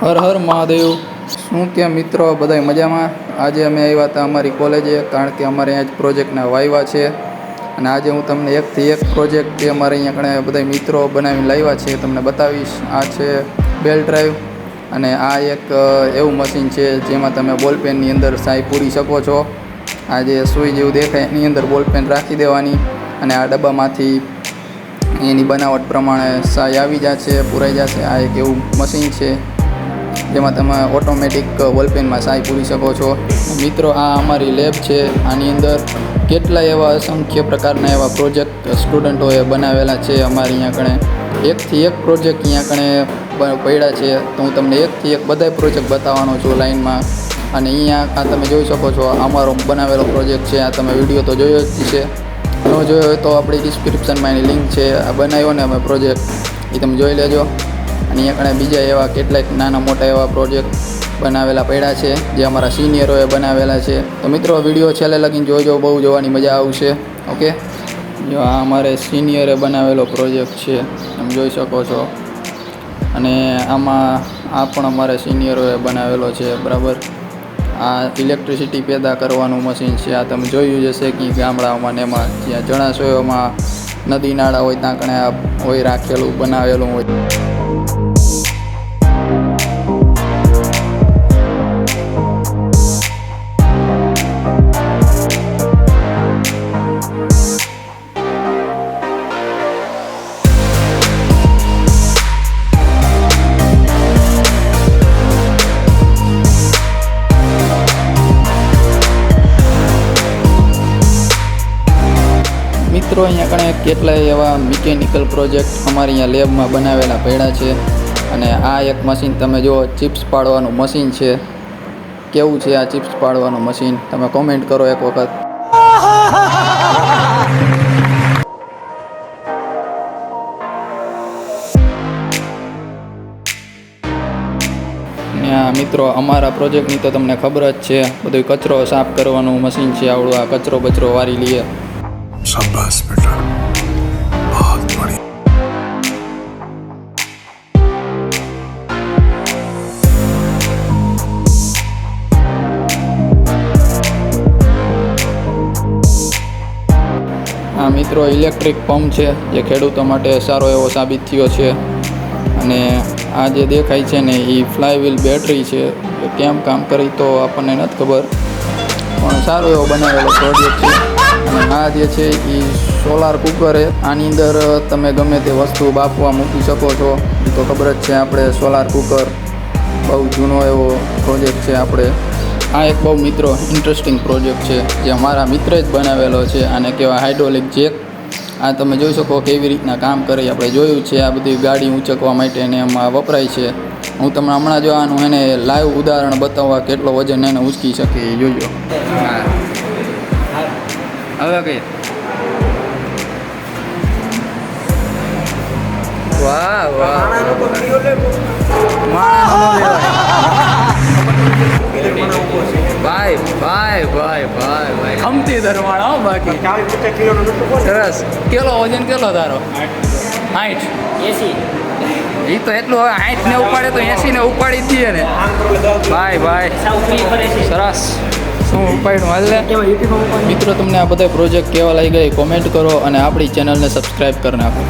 હર હર મહાદેવ. શું કે મિત્રો, બધાય મજામાં? આજે અમે આવ્યા હતા અમારી કોલેજે, કારણ કે અમારે અહીંયા જ પ્રોજેક્ટના વાયવા છે. અને આજે હું તમને એકથી એક પ્રોજેક્ટ જે અમારે અહીંયા કણે બધા મિત્રો બનાવીને લાવ્યા છે તમને બતાવીશ. આ છે બેલ ડ્રાઈવ અને આ એક એવું મશીન છે, જેમાં તમે બોલપેનની અંદર સાઈ પૂરી શકો છો. આ જે સુઈ જેવું દેખાય, એની અંદર બોલપેન રાખી દેવાની. અને આ ડબ્બામાંથી એની બનાવટ પ્રમાણે સાય આવી જશે, પૂરાઈ જશે. આ એક એવું મશીન છે. જેમાં તમે ઓટોમેટિક વોલપેનમાં સાઈ પૂરી શકો છો. મિત્રો, આ અમારી લેબ છે. આની અંદર કેટલાય એવા અસંખ્ય પ્રકારના એવા પ્રોજેક્ટ સ્ટુડન્ટોએ બનાવેલા છે. અમારી અહીંયા કણે એકથી એક પ્રોજેક્ટ અહીંયા કણે પડ્યા છે. તો હું તમને એકથી એક બધાય પ્રોજેક્ટ બતાવવાનો છું લાઇનમાં અને અહીંયા આ તમે જોઈ શકો છો અમારો બનાવેલો પ્રોજેક્ટ છે. આ તમે વીડિયો તો જોયો જ છે. ન જોયો હોય તો આપણી ડિસ્ક્રિપ્શનમાં એની લિંક છે. આ બનાવ્યો ને અમે પ્રોજેક્ટ એ તમે જોઈ લેજો. અહીંયા કણે બીજા એવા કેટલાક નાના મોટા એવા પ્રોજેક્ટ બનાવેલા પડ્યા છે, જે અમારા સિનિયરોએ બનાવેલા છે. તો મિત્રો વીડિયો છેલ્લે લગીને જોજો, બહુ જોવાની મજા આવશે. ઓકે? જો આ અમારે સિનિયરે બનાવેલો પ્રોજેક્ટ છે તમે જોઈ શકો છો. અને આમાં આ પણ અમારે સિનિયરોએ બનાવેલો છે, બરાબર? આ ઇલેક્ટ્રિસિટી પેદા કરવાનું મશીન છે, આ તમે જોયું જ હશે કે ગામડાઓમાં ને એમાં જ્યાં જળાશયોમાં નદી નાળા હોય ત્યાં કણે હોય રાખેલું, બનાવેલું હોય. Thank you મિત્રો, અહીંયા કણે કેટલાય એવા મિકેનિકલ પ્રોજેક્ટ અમારી અહીંયા લેબમાં બનાવેલા પડ્યા છે અને આ એક મશીન તમે જુઓ ચિપ્સ પાડવાનું મશીન છે. કેવું છે આ ચિપ્સ પાડવાનું મશીન તમે કોમેન્ટ કરો એક વખત. મિત્રો, અમારા પ્રોજેક્ટની તો તમને ખબર જ છે બધું કચરો સાફ કરવાનું મશીન છે, આવડું આ કચરો બચરો વારી લઈએ. शाबाश बेटा बहुत बढ़िया આ મિત્રો ઇલેક્ટ્રિક પંપ છે જે ખેડૂતો માટે સારો એવો સાબિત થયો છે અને આ જે દેખાય છે ને એ ફ્લાયવ્હીલ બેટરી છે એ કેમ કામ કરી તો આપણને નથી ખબર પણ સારો એવો બનાવેલો પ્રોજેક્ટ છે આ જે છે એ સોલાર કુકર છે. આની અંદર તમે ગમે તે વસ્તુ બાફવા મૂકી શકો છો. તો ખબર જ છે આપણે સોલાર કુકર બહુ જૂનો એવો પ્રોજેક્ટ છે આપણે. આ એક બહુ મિત્રો ઇન્ટરેસ્ટિંગ પ્રોજેક્ટ છે. જે અમારા મિત્રે જ બનાવેલો છે. આને કહેવાય હાઇડ્રોલિક જેક આ તમે જોઈ શકો કેવી રીતના કામ કરે આપણે જોયું છે આ બધી ગાડી ઊંચકવા માટે એને એમાં વપરાય છે. હું તમને હમણાં જો એને લાઈવ ઉદાહરણ બતાવવા કેટલો વજન એને ઉચકી શકે એ જોજો. હવે કઈ વાહ વાહ ભાઈ ભાઈ ભાઈ ભાઈ ભાઈ. ખમતી ધરવાળા હો બાકી. સરસ. કેલો વજન કેટલો તારો? આઠ. એસી. એ તો એટલું હવે આઠ ને ઉપાડે તો એસી ને ઉપાડી જ દઈએ ને. ભાઈ ભાઈ. પડે છે. સરસ. શું ઉપાડ્યું હાલ? મિત્રો તમને આ બધા પ્રોજેક્ટ કેવા લાગી ગયા કોમેન્ટ કરો અને આપણી ચેનલને સબસ્ક્રાઈબ કરી નાખો.